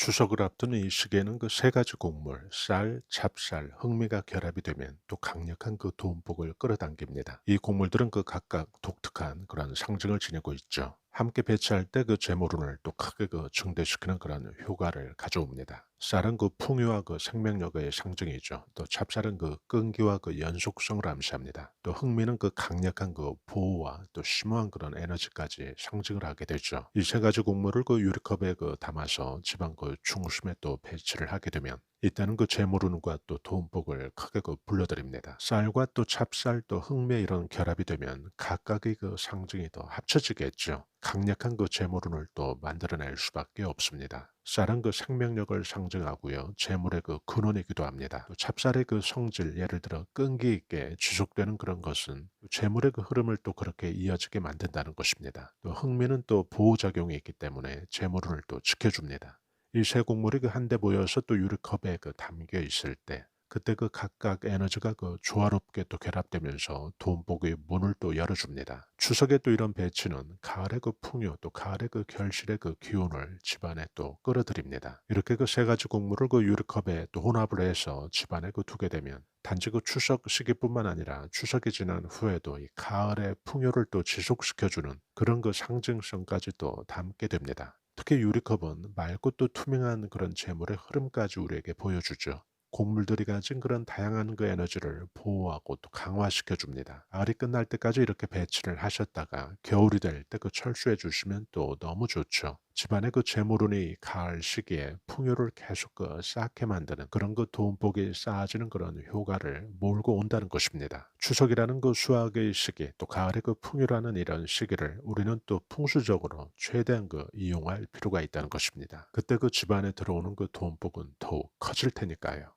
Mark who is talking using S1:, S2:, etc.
S1: 추석을 앞둔 이 시기에는 그 세 가지 곡물, 쌀, 찹쌀, 흑미가 결합이 되면 또 강력한 그 돈복을 끌어당깁니다. 이 곡물들은 그 각각 독특한 그런 상징을 지니고 있죠. 함께 배치할 때 그 재물운을 또 크게 그 증대시키는 그런 효과를 가져옵니다. 쌀은 그 풍요와 그 생명력의 상징이죠. 또 찹쌀은 그 끈기와 그 연속성을 암시합니다. 또 흑미는 그 강력한 그 보호와 또 심오한 그런 에너지까지 상징을 하게 되죠. 이 세 가지 곡물을 그 유리컵에 그 담아서 집안 그 중심에 또 배치를 하게 되면 이때는 그 재물운과 또 돈복을 크게 그 불러드립니다. 쌀과 또 찹쌀 또 흑매 이런 결합이 되면 각각의 그 상징이 더 합쳐지겠죠. 강력한 그 재물운을 또 만들어낼 수밖에 없습니다. 쌀은 그 생명력을 상징하고요. 재물의 그 근원이기도 합니다. 또 찹쌀의 그 성질, 예를 들어 끈기 있게 지속되는 그런 것은 재물의 그 흐름을 또 그렇게 이어지게 만든다는 것입니다. 또 흑미는 또 보호작용이 있기 때문에 재물운을 또 지켜줍니다. 이 세 곡물이 그 한데 모여서 또 유리컵에 그 담겨 있을 때 그때 그 각각 에너지가 그 조화롭게 또 결합되면서 돈복의 문을 또 열어줍니다. 추석에 또 이런 배치는 가을의 그 풍요 또 가을의 그 결실의 그 기운을 집안에 또 끌어들입니다. 이렇게 그 세 가지 곡물을 그 유리컵에 또 혼합을 해서 집안에 그 두게 되면 단지 그 추석 시기뿐만 아니라 추석이 지난 후에도 이 가을의 풍요를 또 지속시켜주는 그런 그 상징성까지 또 담게 됩니다. 특히 유리컵은 맑고 또 투명한 그런 재물의 흐름까지 우리에게 보여주죠. 곡물들이 가진 그런 다양한 그 에너지를 보호하고 또 강화시켜 줍니다. 가을이 끝날 때까지 이렇게 배치를 하셨다가 겨울이 될 때 그 철수해 주시면 또 너무 좋죠. 집안의 그 재물운이 가을 시기에 풍요를 계속 그 쌓게 만드는 그런 그 돈복이 쌓아지는 그런 효과를 몰고 온다는 것입니다. 추석이라는 그 수학의 시기 또 가을의 그 풍요라는 이런 시기를 우리는 또 풍수적으로 최대한 그 이용할 필요가 있다는 것입니다. 그때 그 집안에 들어오는 그 돈복은 더욱 커질 테니까요.